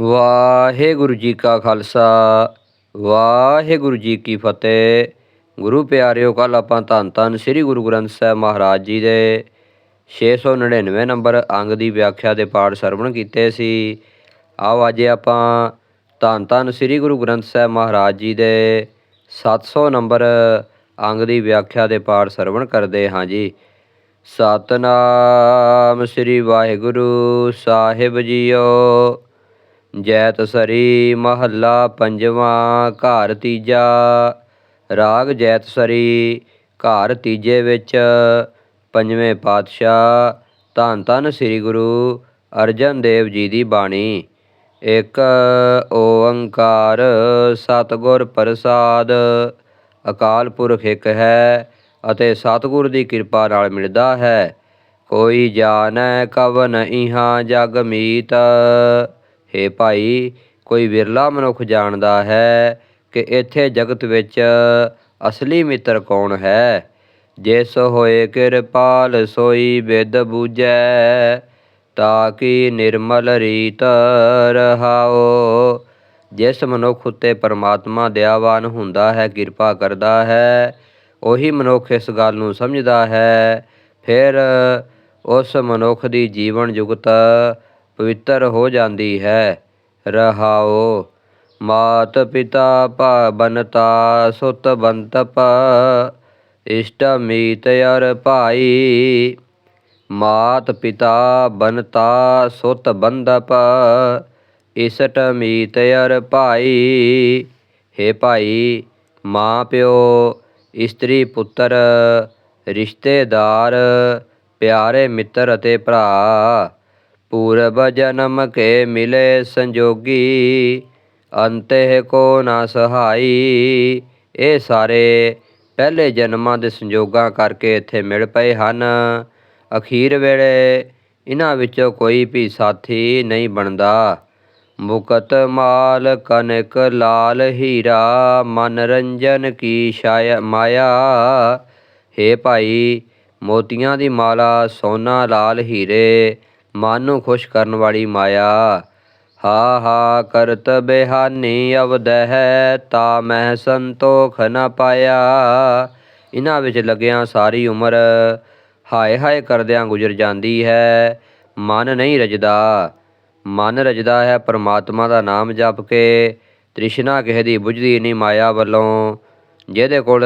ਵਾਹਿਗੁਰੂ ਜੀ ਕਾ ਖਾਲਸਾ, ਵਾਹਿਗੁਰੂ ਜੀ ਕੀ ਫਤਿਹ। ਗੁਰੂ ਪਿਆਰਿਓ ਕੱਲ ਆਪਾਂ ਧੰਨ ਧੰਨ ਸ੍ਰੀ ਗੁਰੂ ਗ੍ਰੰਥ ਸਾਹਿਬ ਮਹਾਰਾਜ ਜੀ ਦੇ 699 ਨੰਬਰ ਅੰਗ ਦੀ ਵਿਆਖਿਆ ਦੇ ਪਾਠ ਸਰਵਣ ਕੀਤੇ ਸੀ। ਆਓ ਅੱਜ ਆਪਾਂ ਧੰਨ ਧੰਨ ਸ੍ਰੀ ਗੁਰੂ ਗ੍ਰੰਥ ਸਾਹਿਬ ਮਹਾਰਾਜ ਜੀ ਦੇ 700 ਨੰਬਰ ਅੰਗ ਦੀ ਵਿਆਖਿਆ ਦੇ ਪਾਠ ਸਰਵਣ ਕਰਦੇ ਹਾਂ ਜੀ। ਸਤਨਾਮ ਸ੍ਰੀ ਵਾਹਿਗੁਰੂ ਸਾਹਿਬ ਜੀਓ। ਜੈਤ ਸਰੀ ਮਹੱਲਾ ਪੰਜਵਾਂ, ਘਰ ਤੀਜਾ। ਰਾਗ ਜੈਤ ਸਰੀ, ਘਰ ਤੀਜੇ ਵਿੱਚ ਪੰਜਵੇਂ ਪਾਤਸ਼ਾਹ। ਧੰਨ ਧੰਨ ਸ੍ਰੀ ਗੁਰੂ ਅਰਜਨ ਦੇਵ ਜੀ ਦੀ ਬਾਣੀ। ਇੱਕ ਓੰਕਾਰ ਸਤਿਗੁਰ ਪ੍ਰਸਾਦ। ਅਕਾਲ ਪੁਰਖ ਇੱਕ ਹੈ ਅਤੇ ਸਤਿਗੁਰ ਦੀ ਕਿਰਪਾ ਨਾਲ ਮਿਲਦਾ ਹੈ। ਕੋਈ ਜਾਣੈ ਕਵਨ ਇਹਾਂ ਜਗ ਮੀਤ। ਹੇ ਭਾਈ, ਕੋਈ ਵਿਰਲਾ ਮਨੁੱਖ ਜਾਣਦਾ ਹੈ ਕਿ ਇੱਥੇ ਜਗਤ ਵਿੱਚ ਅਸਲੀ ਮਿੱਤਰ ਕੌਣ ਹੈ? ਜਿਸ ਹੋਏ ਕਿਰਪਾਲ ਸੋਈ ਵਿਦ ਬੂਝੈ ਕਿ ਨਿਰਮਲ ਰੀਤ ਰਹਾਓ। ਜਿਸ ਮਨੁੱਖ ਉੱਤੇ ਪਰਮਾਤਮਾ ਦਇਆਵਾਨ ਹੁੰਦਾ ਹੈ, ਕਿਰਪਾ ਕਰਦਾ ਹੈ, ਉਹੀ ਮਨੁੱਖ ਇਸ ਗੱਲ ਨੂੰ ਸਮਝਦਾ ਹੈ। ਫਿਰ ਉਸ ਮਨੁੱਖ ਦੀ ਜੀਵਨ ਜੁਗਤ ਪਵਿੱਤਰ ਹੋ ਜਾਂਦੀ ਹੈ। ਰਹਾਓ, ਮਾਤ ਪਿਤਾ ਬਨਤਾ ਸੁਤ ਬੰਤਪ, ਇਸ਼ਟ ਮੀਤ ਅਰ ਭਾਈ। ਮਾਤ ਪਿਤਾ ਬਨਤਾ ਸੁਤ ਬੰਦਪ, ਇਸਟ ਮੀਤ ਅਰ ਭਾਈ। ਹੈ ਭਾਈ, ਮਾਂ ਪਿਓ, ਇਸਤਰੀ ਪੁੱਤਰ, ਰਿਸ਼ਤੇਦਾਰ, ਪਿਆਰੇ ਮਿੱਤਰ ਅਤੇ ਭਰਾ ਪੂਰਬ ਜਨਮ ਕੇ ਮਿਲੇ ਸੰਜੋਗੀ, ਅੰਤਿ ਕੋ ਨਾ ਸਹਾਈ। ਇਹ ਸਾਰੇ ਪਹਿਲੇ ਜਨਮਾਂ ਦੇ ਸੰਜੋਗਾਂ ਕਰਕੇ ਇੱਥੇ ਮਿਲ ਪਏ ਹਨ। ਅਖੀਰ ਵੇਲੇ ਇਹਨਾਂ ਵਿੱਚੋਂ ਕੋਈ ਵੀ ਸਾਥੀ ਨਹੀਂ ਬਣਦਾ। ਮੁਕਤ ਮਾਲ ਕਨਕ ਲਾਲ ਹੀਰਾ, ਮਨਰੰਜਨ ਕੀ ਛਾਇਆ ਮਾਇਆ। ਹੈ ਭਾਈ, ਮੋਤੀਆਂ ਦੀ ਮਾਲਾ ਸੋਨਾ ਲਾਲ ਹੀਰੇ ਮਨ ਨੂੰ ਖੁਸ਼ ਕਰਨ ਵਾਲੀ ਮਾਇਆ। ਹਾ ਹਾ ਕਰਤ ਬਿਹਾਨੀ ਅਵਦਹਿ, ਤਾ ਮਹਿ ਸੰਤੋਖ ਨ ਪਾਇਆ। ਇਹਨਾਂ ਵਿੱਚ ਲੱਗਿਆਂ ਸਾਰੀ ਉਮਰ ਹਾਏ ਹਾਏ ਕਰਦਿਆਂ ਗੁਜ਼ਰ ਜਾਂਦੀ ਹੈ। ਮਨ ਨਹੀਂ ਰਜਦਾ। ਮਨ ਰਜਦਾ ਹੈ ਪਰਮਾਤਮਾ ਦਾ ਨਾਮ ਜਪ ਕੇ। ਤ੍ਰਿਸ਼ਨਾ ਕਿਸੇ ਦੀ ਬੁਝਦੀ ਨਹੀਂ ਮਾਇਆ ਵੱਲੋਂ। ਜਿਹਦੇ ਕੋਲ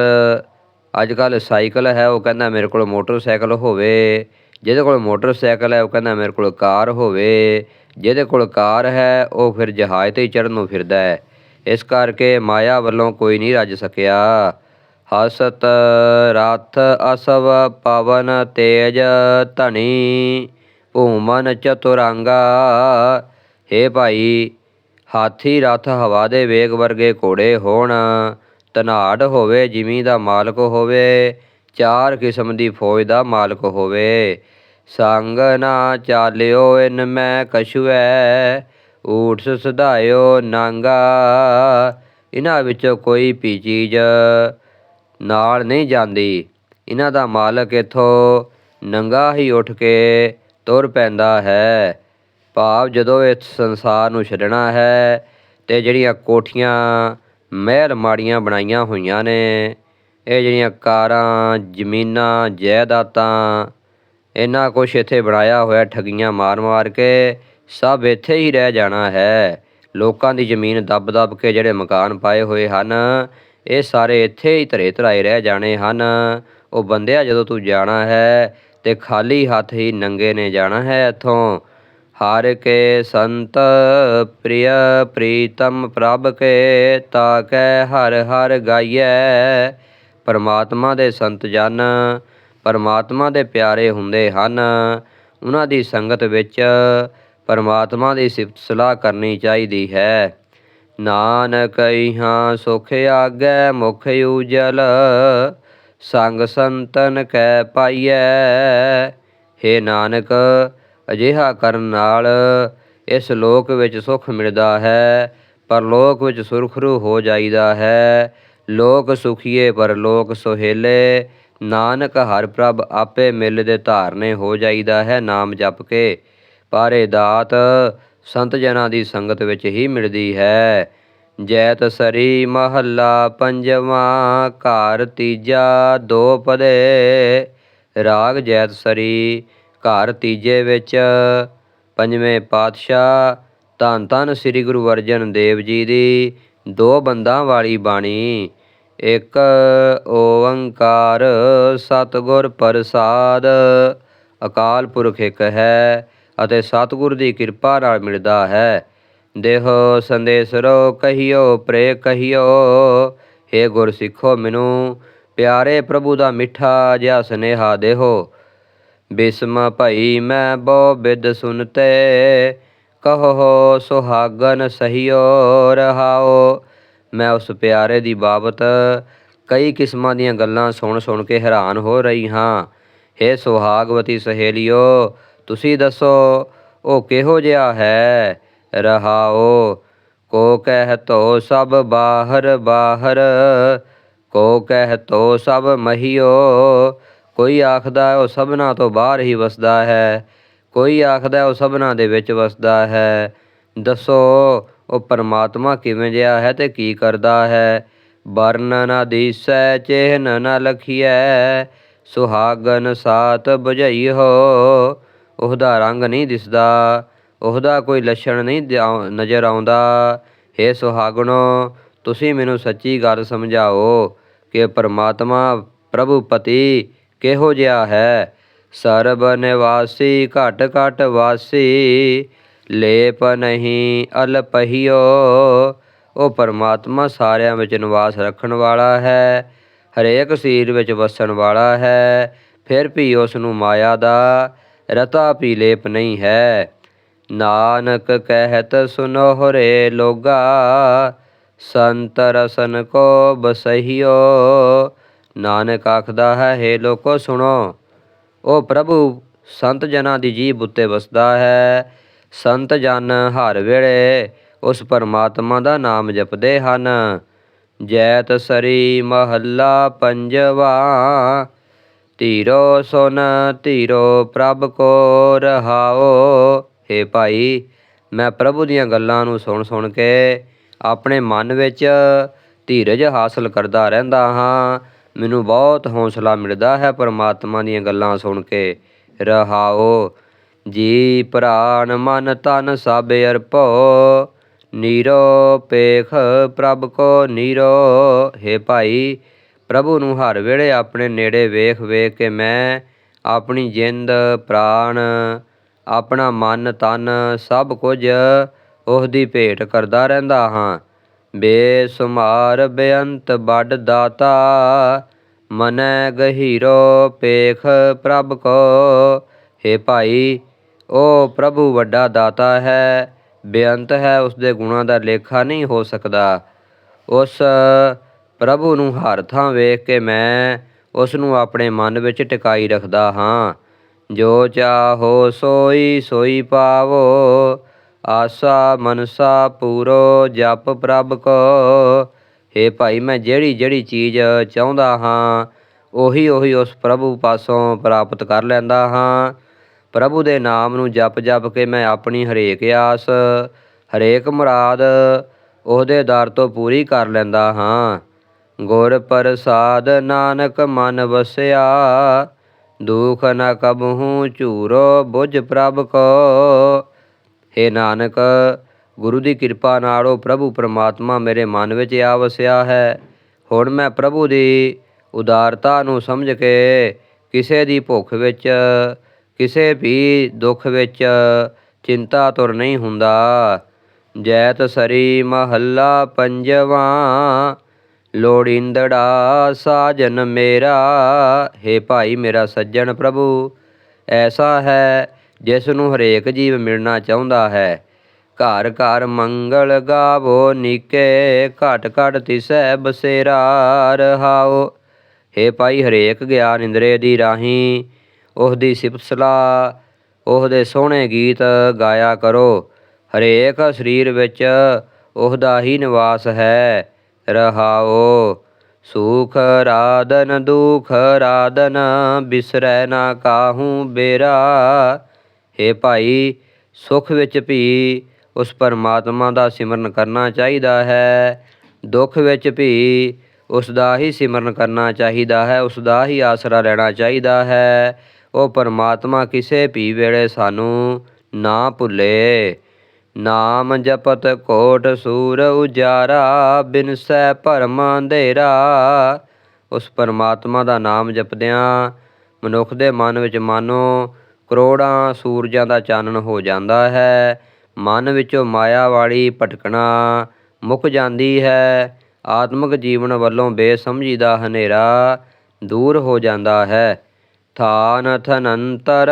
ਅੱਜ ਕੱਲ ਸਾਈਕਲ ਹੈ, ਉਹ ਕਹਿੰਦਾ ਮੇਰੇ ਕੋਲ ਮੋਟਰਸਾਈਕਲ ਹੋਵੇ। ਜਿਹਦੇ ਕੋਲ ਮੋਟਰਸਾਈਕਲ ਹੈ, ਉਹ ਕਹਿੰਦਾ ਮੇਰੇ ਕੋਲ ਕਾਰ ਹੋਵੇ। ਜਿਹਦੇ ਕੋਲ ਕਾਰ ਹੈ, ਉਹ ਫਿਰ ਜਹਾਜ਼ ਤੇ ਚੜਨ ਨੂੰ ਫਿਰਦਾ ਹੈ। ਇਸ ਕਰਕੇ ਮਾਇਆ ਵੱਲੋਂ ਕੋਈ ਨਹੀਂ ਰੱਜ ਸਕਿਆ। ਹਸਤ ਰਥ ਅਸਵ ਪਵਨ ਤੇਜ ਧਣੀ ਭੂਮਨ ਚਤੁਰੰਗਾ। ਹੇ ਭਾਈ, ਹਾਥੀ ਰਥ ਹਵਾ ਦੇ ਵੇਗ ਵਰਗੇ ਘੋੜੇ ਹੋਣ। ਧਨਾੜ ਹੋਵੇ ਜਿਮੀ ਦਾ ਮਾਲਕ ਹੋਵੇ। ਚਾਰ ਕਿਸਮ ਦੀ ਫੌਜ ਦਾ ਮਾਲਕ ਹੋਵੇ। ਸੰਗ ਨਾ ਚਾਲਿਓ, ਇਨ ਮੈਂ ਕਛੁਐ। ਊਠ ਸਧਾਇਓ ਨਾਂਗਾ। ਇਹਨਾਂ ਵਿੱਚੋਂ ਕੋਈ ਵੀ ਚੀਜ਼ ਨਾਲ ਨਹੀਂ ਜਾਂਦੀ। ਇਹਨਾਂ ਦਾ ਮਾਲਕ ਇਥੋਂ ਨੰਗਾ ਹੀ ਉੱਠ ਕੇ ਤੁਰ ਪੈਂਦਾ ਹੈ। ਭਾਵ ਜਦੋਂ ਇਸ ਸੰਸਾਰ ਨੂੰ ਛੱਡਣਾ ਹੈ, ਤੇ ਜਿਹੜੀਆਂ ਕੋਠੀਆਂ, ਮਹਿਲ ਮਾੜੀਆਂ ਬਣਾਈਆਂ ਹੋਈਆਂ ਨੇ ਇਹ ਜਿਹੜੀਆਂ ਕਾਰਾਂ, ਜ਼ਮੀਨਾਂ, ਜਾਇਦਾਦਾਂ ਇੰਨਾ ਕੁਛ ਇੱਥੇ ਬਣਾਇਆ ਹੋਇਆ, ਠੱਗੀਆਂ ਮਾਰ-ਮਾਰ ਕੇ, ਸਭ ਇੱਥੇ ਹੀ ਰਹਿ ਜਾਣਾ ਹੈ। ਲੋਕਾਂ ਦੀ ਜ਼ਮੀਨ ਦੱਬ-ਦੱਬ ਕੇ ਜਿਹੜੇ ਮਕਾਨ ਪਾਏ ਹੋਏ ਹਨ, ਇਹ ਸਾਰੇ ਇੱਥੇ ਹੀ ਧਰੇ ਧਰਾਏ ਰਹਿ ਜਾਣੇ ਹਨ। ਉਹ ਬੰਦਿਆ, ਜਦੋਂ ਤੂੰ ਜਾਣਾ ਹੈ ਤੇ ਖਾਲੀ ਹੱਥ ਹੀ ਨੰਗੇ ਨੇ ਜਾਣਾ ਹੈ ਇੱਥੋਂ। ਹਰ ਕੇ ਸੰਤ ਪ੍ਰਿਯ ਪ੍ਰੀਤਮ ਪ੍ਰਭ ਕੇ ਤਾਕੈ ਹਰ ਹਰ ਗਾਈਐ ਪਰਮਾਤਮਾ ਦੇ ਸੰਤ ਜਨ, ਪਰਮਾਤਮਾ ਦੇ ਪਿਆਰੇ ਹੁੰਦੇ ਹਨ। ਉਹਨਾਂ ਦੀ ਸੰਗਤ ਵਿੱਚ ਪਰਮਾਤਮਾ ਦੀ ਸਿਫਤ ਸਲਾਹ ਕਰਨੀ ਚਾਹੀਦੀ ਹੈ। ਨਾਨਕ ਇਹਾਂ ਸੁਖ ਆਗੈ, ਮੁਖ ਉਜਲ, ਸੰਗ ਸੰਤਨ ਕੈ ਪਾਈਐ। हे ਨਾਨਕ, ਅਜਿਹਾ ਕਰਨ ਨਾਲ ਇਸ ਲੋਕ ਵਿੱਚ ਸੁਖ ਮਿਲਦਾ ਹੈ ਪਰ ਲੋਕ ਵਿੱਚ ਸੁਰਖਰੂ ਹੋ ਜਾਈਦਾ ਹੈ। ਲੋਕ ਸੁਖੀਏ, ਪਰ ਲੋਕ ਸੁਹੇਲੇ। ਨਾਨਕ ਹਰ ਪ੍ਰਭ ਆਪੇ ਮਿਲ ਦੇ ਧਾਰਨੇ ਹੋ ਜਾਈਦਾ ਹੈ ਨਾਮ ਜਪ ਕੇ। ਪਾਰੇ ਦਾਤ ਸੰਤ ਜਨਾਂ ਦੀ ਸੰਗਤ ਵਿੱਚ ਹੀ ਮਿਲਦੀ ਹੈ। ਜੈਤ ਸਰੀ ਮਹੱਲਾ ਪੰਜਵਾਂ, ਘਰ ਤੀਜਾ ਦੋ ਪਦੇ। ਰਾਗ ਜੈਤ ਸਰੀ, ਘਰ ਤੀਜੇ ਵਿੱਚ। ਪੰਜਵੇਂ ਪਾਤਸ਼ਾਹ ਧੰਨ ਧੰਨ ਸ੍ਰੀ ਗੁਰੂ ਅਰਜਨ ਦੇਵ ਜੀ ਦੀ ਦੋ ਬੰਦਾਂ ਵਾਲੀ ਬਾਣੀ। ਇੱਕ ਓੰਕਾਰ ਸਤਿਗੁਰ ਪ੍ਰਸਾਦ, ਅਕਾਲ ਪੁਰਖ ਇੱਕ ਹੈ ਅਤੇ ਸਤਿਗੁਰ ਦੀ ਕਿਰਪਾ ਨਾਲ ਮਿਲਦਾ ਹੈ। ਦੇਹੋ ਸੰਦੇਸਰੋ ਕਹੀਓ ਪ੍ਰੇ ਕਹੀਓ हे ਗੁਰ ਸਿੱਖੋ ਮੈਨੂੰ, ਪਿਆਰੇ ਪ੍ਰਭੂ ਦਾ ਮਿੱਠਾ ਜਿਹਾ ਸਨੇਹਾ ਦੇਹੋ। ਬਿਸਮ ਭਈ ਮੈਂ ਬੋ ਬਿਦ ਸੁਨਤੇ ਕਹੋ ਸੁਹਾਗਨ ਸਹੀਓ ਰਹਾਓ। ਮੈਂ ਉਸ ਪਿਆਰੇ ਦੀ ਬਾਬਤ ਕਈ ਕਿਸਮਾਂ ਦੀਆਂ ਗੱਲਾਂ ਸੁਣ ਸੁਣ ਕੇ ਹੈਰਾਨ ਹੋ ਰਹੀ ਹਾਂ। हे ਸੁਹਾਗਵਤੀ ਸਹੇਲਿਓ, ਤੁਸੀਂ ਦੱਸੋ, ਉਹ ਕਿਹੋ ਜਿਹਾ ਹੈ? ਰਹਾਓ, ਕੋ ਕਹਿ ਤੋ ਸਭ ਬਾਹਰ ਬਾਹਰ, ਕੋ ਕਹਿ ਤੋ ਸਭ ਮਹੀਓ। ਕੋਈ ਆਖਦਾ ਉਹ ਸਭਨਾ ਤੋਂ ਬਾਹਰ ਹੀ ਵਸਦਾ ਹੈ। ਕੋਈ ਆਖਦਾ ਉਹ ਸਭਨਾ ਦੇ ਵਿੱਚ ਵਸਦਾ ਹੈ। ਦੱਸੋ, ਉਹ ਪਰਮਾਤਮਾ ਕਿਵੇਂ ਜਿਹਾ ਹੈ ਤੇ ਕੀ ਕਰਦਾ ਹੈ? ਵਰਣ ਨਾ ਦੀਸੈ, ਚਿਹਨ ਨਾ ਲਖੀਐ। ਸੁਹਾਗਨ ਸਾਤ ਬੁਝਈ ਹੋ, ਉਹਦਾ ਰੰਗ ਨਹੀਂ ਦਿਸਦਾ। ਉਹਦਾ ਕੋਈ ਲੱਛਣ ਨਹੀਂ ਦਿਆ- ਨਜ਼ਰ ਆਉਂਦਾ। हे ਸੁਹਾਗਣੋ, ਤੁਸੀਂ ਮੈਨੂੰ ਸੱਚੀ ਗੱਲ ਸਮਝਾਓ ਕਿ ਪਰਮਾਤਮਾ ਪ੍ਰਭੂ ਪਤੀ ਕਿਹੋ ਜਿਹਾ ਹੈ? ਸਰਬ ਨਿਵਾਸੀ, ਘਟ ਘਟ ਵਾਸੀ, ਲੇਪ ਨਹੀਂ ਅਲਪਹੀਓ ਉਹ ਪਰਮਾਤਮਾ ਸਾਰਿਆਂ ਵਿੱਚ ਨਿਵਾਸ ਰੱਖਣ ਵਾਲਾ ਹੈ, ਹਰੇਕ ਸਰੀਰ ਵਿੱਚ ਵਸਣ ਵਾਲਾ ਹੈ, ਫਿਰ ਵੀ ਉਸ ਨੂੰ ਮਾਇਆ ਦਾ ਰਤਾ ਵੀ ਲੇਪ ਨਹੀਂ ਹੈ। ਨਾਨਕ ਕਹਿਤ ਸੁਨੋ ਹਰੇ ਲੋਗਾ, ਸੰਤ ਰਸਨ ਕੋ ਬਸਹਿਓ। ਨਾਨਕ ਆਖਦਾ ਹੈ हे ਲੋਕੋ ਸੁਣੋ। ਉਹ ਪ੍ਰਭੂ ਸੰਤ ਜਨਾਂ ਦੀ ਜੀਭ ਉੱਤੇ ਵਸਦਾ ਹੈ। ਸੰਤ ਜਨ ਹਰ ਵੇਲੇ ਉਸ ਪਰਮਾਤਮਾ ਦਾ ਨਾਮ ਜਪਦੇ ਹਨ। ਜੈਤ ਸਰੀ ਮਹੱਲਾ ਪੰਜਵਾ, ਧੀਰੋ ਸੁਨ, ਧੀਰੋ ਪ੍ਰਭ ਕੋ ਰਹਾਓ। ਹੇ ਭਾਈ, ਮੈਂ ਪ੍ਰਭੂ ਦੀਆਂ ਗੱਲਾਂ ਨੂੰ ਸੁਣ ਸੁਣ ਕੇ ਆਪਣੇ ਮਨ ਵਿੱਚ ਧੀਰਜ ਹਾਸਲ ਕਰਦਾ ਰਹਿੰਦਾ ਹਾਂ। ਮੈਨੂੰ ਬਹੁਤ ਹੌਸਲਾ ਮਿਲਦਾ ਹੈ ਪਰਮਾਤਮਾ ਦੀਆਂ ਗੱਲਾਂ ਸੁਣ ਕੇ। ਰਹਾਓ, ਜੀ ਪ੍ਰਾਨ ਮਨ ਤਨ ਸਭ ਅਰਪੋ। ਨੀਰੋ ਪੇਖ ਪ੍ਰਭ ਕੋ ਨੀਰੋ। ਹੇ ਭਾਈ, ਪ੍ਰਭੂ ਨੂੰ ਹਰ ਵੇਲੇ ਆਪਣੇ ਨੇੜੇ ਵੇਖ ਵੇਖ ਕੇ ਮੈਂ ਆਪਣੀ ਜਿੰਦ ਪ੍ਰਾਣ ਆਪਣਾ ਮਨ, ਤਨ ਸਭ ਕੁਝ ਉਸ ਦੀ ਭੇਟ ਕਰਦਾ ਰਹਿੰਦਾ ਹਾਂ। ਬੇਸੁਮਾਰ ਬੇਅੰਤ ਵੱਡ ਦਾਤਾ, ਮਨੈ ਗਹੀਰੋ ਪੇਖ ਪ੍ਰਭ ਕੋ। ਹੇ ਭਾਈ ਉਹ ਪ੍ਰਭੂ ਵੱਡਾ ਦਾਤਾ ਹੈ, ਬੇਅੰਤ ਹੈ ਉਸ ਦੇ ਗੁਣਾਂ ਦਾ ਲੇਖਾ ਨਹੀਂ ਹੋ ਸਕਦਾ। ਉਸ ਪ੍ਰਭੂ ਨੂੰ ਹਰ ਥਾਂ ਵੇਖ ਕੇ ਮੈਂ ਉਸ ਨੂੰ ਆਪਣੇ ਮਨ ਵਿੱਚ ਟਿਕਾਈ ਰੱਖਦਾ ਹਾਂ। ਜੋ ਚਾਹੋ ਸੋਈ ਸੋਈ ਪਾਵੋ ਆਸਾ ਮਨਸਾ ਪੂਰੋ ਜਪ ਪ੍ਰਭ ਕੋ। ਹੇ ਭਾਈ, ਮੈਂ ਜਿਹੜੀ ਜਿਹੜੀ ਚੀਜ਼ ਚਾਹੁੰਦਾ ਹਾਂ, ਉਹੀ ਉਹੀ ਉਸ ਪ੍ਰਭੂ ਪਾਸੋਂ ਪ੍ਰਾਪਤ ਕਰ ਲੈਂਦਾ ਹਾਂ। ਪ੍ਰਭੂ ਦੇ ਨਾਮ ਨੂੰ ਜਪ ਜਪ ਕੇ ਮੈਂ ਆਪਣੀ ਹਰੇਕ ਆਸ, ਹਰੇਕ ਮੁਰਾਦ ਉਹਦੇ ਦਰ ਤੋਂ ਪੂਰੀ ਕਰ ਲੈਂਦਾ ਹਾਂ। ਗੁਰ ਪ੍ਰਸਾਦ ਨਾਨਕ ਮਨ ਵਸਿਆ, ਦੁਖ ਨ ਕਬਹੂ ਝੂਰੋ ਬੁਝ ਪ੍ਰਭ ਕੋ। ਹੇ ਨਾਨਕ, ਗੁਰੂ ਦੀ ਕਿਰਪਾ ਨਾਲ ਉਹ ਪ੍ਰਭੂ ਪਰਮਾਤਮਾ ਮੇਰੇ ਮਨ ਵਿੱਚ ਆ ਵਸਿਆ ਹੈ। ਹੁਣ ਮੈਂ ਪ੍ਰਭੂ ਦੀ ਉਦਾਰਤਾ ਨੂੰ ਸਮਝ ਕੇ ਕਿਸੇ ਦੀ ਭੁੱਖ ਵਿੱਚ, ਕਿਸੇ ਵੀ ਦੁੱਖ ਵਿੱਚ ਚਿੰਤਾ ਤੁਰ ਨਹੀਂ ਹੁੰਦਾ। ਜੈਤ ਸਰੀ ਮਹੱਲਾ ਪੰਜਵਾਂ, ਲੋੜਿੰਦੜਾ ਸਾਜਨ ਮੇਰਾ। हे ਭਾਈ ਮੇਰਾ ਸੱਜਣ ਪ੍ਰਭੂ, ਐਸਾ ਹੈ ਜਿਸ ਨੂੰ ਹਰੇਕ ਜੀਵ ਮਿਲਣਾ ਚਾਹੁੰਦਾ ਹੈ। ਘਰ ਘਰ ਮੰਗਲ ਗਾਵੋ, ਨੀਕੇ ਘਟ ਘਟ ਤਿਸੈ ਬਸੇਰਾ ਰਹਾਓ। हे ਭਾਈ, ਹਰੇਕ ਗਿਆਨ ਇੰਦਰੇ ਦੀ ਰਾਹੀਂ ਉਸ ਦੀ ਸਿਫਤ ਉਸ ਦੇ ਸੋਹਣੇ ਗੀਤ ਗਾਇਆ ਕਰੋ। ਹਰੇਕ ਸਰੀਰ ਵਿੱਚ ਉਸ ਦਾ ਹੀ ਨਿਵਾਸ ਹੈ, ਰਹਾਓ। ਸੁਖ ਰਾਦਨ ਦੁਖ ਰਾਦਨ ਬਿਸਰੈ ਨਾ ਕਾਹੂ ਬੇਰਾ। ਹੇ ਭਾਈ, ਸੁਖ ਵਿੱਚ ਵੀ ਉਸ ਪਰਮਾਤਮਾ ਦਾ ਸਿਮਰਨ ਕਰਨਾ ਚਾਹੀਦਾ ਹੈ। ਦੁੱਖ ਵਿੱਚ ਵੀ ਉਸ ਦਾ ਹੀ ਸਿਮਰਨ ਕਰਨਾ ਚਾਹੀਦਾ ਹੈ, ਉਸ ਦਾ ਹੀ ਆਸਰਾ ਲੈਣਾ ਚਾਹੀਦਾ ਹੈ। ਉਹ ਪਰਮਾਤਮਾ ਕਿਸੇ ਵੀ ਵੇਲੇ ਸਾਨੂੰ ਨਾ ਭੁੱਲੇ। ਨਾਮ ਜਪਤ ਕੋਟ ਸੂਰ ਉਜਾਰਾ ਸਹਿ ਭਰਮ ਅੰਧੇਰਾ। ਉਸ ਪਰਮਾਤਮਾ ਦਾ ਨਾਮ ਜਪਦਿਆਂ ਮਨੁੱਖ ਦੇ ਮਨ ਵਿੱਚ ਮਾਨੋ ਕਰੋੜਾਂ ਸੂਰਜਾਂ ਦਾ ਚਾਨਣ ਹੋ ਜਾਂਦਾ ਹੈ। ਮਨ ਵਿੱਚੋਂ ਮਾਇਆ ਵਾਲੀ ਭਟਕਣਾ ਮੁੱਕ ਜਾਂਦੀ ਹੈ। ਆਤਮਿਕ ਜੀਵਨ ਵੱਲੋਂ ਬੇਸਮਝੀ ਦਾ ਹਨੇਰਾ ਦੂਰ ਹੋ ਜਾਂਦਾ ਹੈ। ਥਾਨ ਥਨੰਤਰ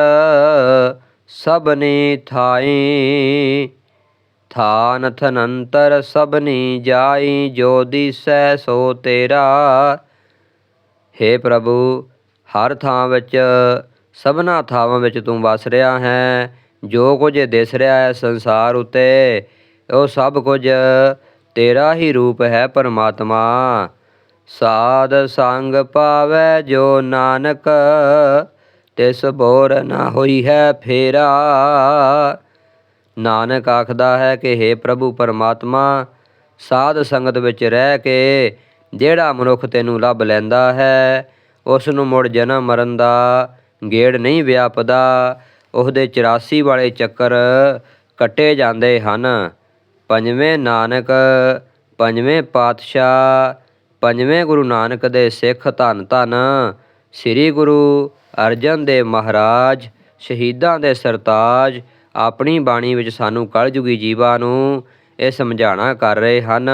ਸਭਨੀ ਥਾਈ। ਥਾਨ ਥਨੰਤਰ ਸਭਨੀ ਜਾਈ, ਜੋ ਦਿਸੈ ਸੋ ਤੇਰਾ। ਹੇ ਪ੍ਰਭੂ, ਹਰ ਥਾਂ ਵਿੱਚ ਸਭਨਾ ਥਾਵਾਂ ਵਿੱਚ ਤੂੰ ਵਸ ਰਿਹਾ ਹੈ। ਜੋ ਕੁਝ ਦਿਸ ਰਿਹਾ ਹੈ ਸੰਸਾਰ ਉਤੇ, ਉਹ ਸਭ ਕੁਝ ਤੇਰਾ ਹੀ ਰੂਪ ਹੈ ਪਰਮਾਤਮਾ। ਸਾਧ ਸੰਗ ਪਾਵੈ ਜੋ ਨਾਨਕ, ਤਿਸ ਬੋਰ ਨਾ ਹੋਈ ਹੈ ਫੇਰਾ। ਨਾਨਕ ਆਖਦਾ ਹੈ ਕਿ हे ਪ੍ਰਭੂ ਪਰਮਾਤਮਾ, ਸਾਧ ਸੰਗਤ ਵਿੱਚ ਰਹਿ ਕੇ ਜਿਹੜਾ ਮਨੁੱਖ ਤੈਨੂੰ ਲੱਭ ਲੈਂਦਾ ਹੈ ਉਸ ਨੂੰ ਮੁੜ ਜਨਮ ਮਰਨ ਦਾ ਗੇੜ ਨਹੀਂ ਵਿਆਪਦਾ, ਉਹਦੇ 84 ਵਾਲੇ ਚੱਕਰ ਕੱਟੇ ਜਾਂਦੇ ਹਨ। ਪੰਜਵੇਂ ਨਾਨਕ, ਪੰਜਵੇਂ ਪਾਤਸ਼ਾਹ, ਪੰਜਵੇਂ ਗੁਰੂ ਨਾਨਕ ਦੇ ਸਿੱਖ ਧੰਨ ਧੰਨ, ਸ੍ਰੀ ਗੁਰੂ ਅਰਜਨ ਦੇਵ ਮਹਾਰਾਜ, ਸ਼ਹੀਦਾਂ ਦੇ ਸਰਤਾਜ, ਆਪਣੀ ਬਾਣੀ ਵਿੱਚ ਸਾਨੂੰ ਕਲਯੁਗੀ ਜੀਵਾਂ ਨੂੰ ਇਹ ਸਮਝਾਣਾ ਕਰ ਰਹੇ ਹਨ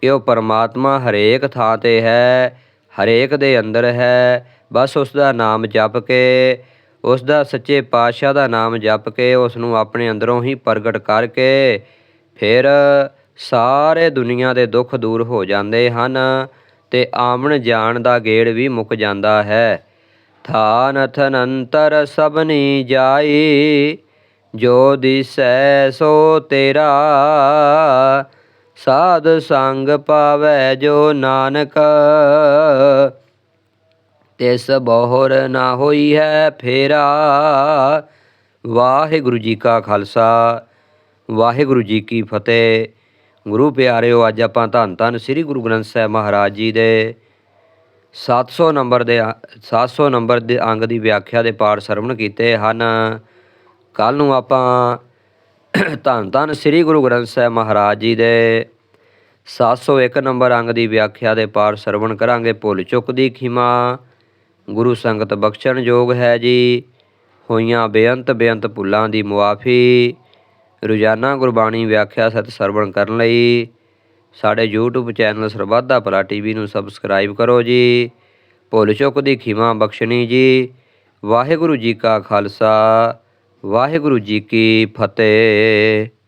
ਕਿ ਉਹ ਪਰਮਾਤਮਾ ਹਰੇਕ ਥਾਂ ਤੇ ਹੈ, ਹਰੇਕ ਦੇ ਅੰਦਰ ਹੈ ਬਸ ਉਸ ਦਾ ਨਾਮ ਜਪ ਕੇ ਉਸ ਦਾ ਸੱਚੇ ਪਾਤਸ਼ਾਹ ਦਾ ਨਾਮ ਜਪ ਕੇ ਉਸ ਨੂੰ ਆਪਣੇ ਅੰਦਰੋਂ ਹੀ ਪ੍ਰਗਟ ਕਰਕੇ ਫਿਰ ਸਾਰੇ ਦੁਨੀਆ ਦੇ ਦੁੱਖ ਦੂਰ ਹੋ ਜਾਂਦੇ ਹਨ ਤੇ ਆਮਣ ਜਾਣ ਦਾ ਗੇੜ ਵੀ ਮੁੱਕ ਜਾਂਦਾ ਹੈ। ਥਾਨ ਥਨੰਤਰ ਸਭਨੀ ਜਾਈ, ਜੋ ਦਿਸੈ ਸੋ ਤੇਰਾ। ਸਾਧ ਸੰਗ ਪਾਵੈ ਜੋ ਨਾਨਕ ਤਿਸ ਬਹੁਰ ਨਾ ਹੋਈ ਹੈ ਫੇਰਾ। ਵਾਹਿਗੁਰੂ ਜੀ ਕਾ ਖਾਲਸਾ, ਵਾਹਿਗੁਰੂ ਜੀ ਕੀ ਫਤਿਹ। ਗੁਰੂ ਪਿਆਰਿਓ, ਅੱਜ ਆਪਾਂ ਧੰਨ ਧੰਨ ਸ੍ਰੀ ਗੁਰੂ ਗ੍ਰੰਥ ਸਾਹਿਬ ਮਹਾਰਾਜ ਜੀ ਦੇ 700 ਨੰਬਰ ਦੇ 700 ਨੰਬਰ ਦੇ ਅੰਗ ਦੀ ਵਿਆਖਿਆ ਦੇ ਪਾਠ ਸਰਵਣ ਕੀਤੇ ਹਨ। ਕੱਲ ਨੂੰ ਆਪਾਂ ਧੰਨ ਧੰਨ ਸ੍ਰੀ ਗੁਰੂ ਗ੍ਰੰਥ ਸਾਹਿਬ ਮਹਾਰਾਜ ਜੀ ਦੇ 701 ਨੰਬਰ ਅੰਗ ਦੀ ਵਿਆਖਿਆ ਦੇ ਪਾਠ ਸਰਵਣ ਕਰਾਂਗੇ। ਭੁੱਲ ਚੁੱਕ ਦੀ ਖਿਮਾ। ਗੁਰੂ ਸੰਗਤ ਬਖਸ਼ਣ ਯੋਗ ਹੈ ਜੀ। ਹੋਈਆਂ ਬੇਅੰਤ ਬੇਅੰਤ ਭੁੱਲਾਂ ਦੀ ਮੁਆਫੀ, ਰੋਜ਼ਾਨਾ ਗੁਰਬਾਣੀ ਵਿਆਖਿਆ ਸਤ ਸਰਵਣ ਕਰਨ ਲਈ ਸਾਡੇ YouTube ਚੈਨਲ ਸਰਬੱਧਾ ਭਲਾ ਟੀਵੀ ਨੂੰ ਸਬਸਕ੍ਰਾਈਬ ਕਰੋ ਜੀ। ਭੁੱਲ ਚੁੱਕ ਦੀ ਖਿਮਾ ਬਖਸ਼ਣੀ ਜੀ। ਵਾਹਿਗੁਰੂ ਜੀ ਕਾ ਖਾਲਸਾ, ਵਾਹਿਗੁਰੂ ਜੀ ਕੀ ਫਤਿਹ।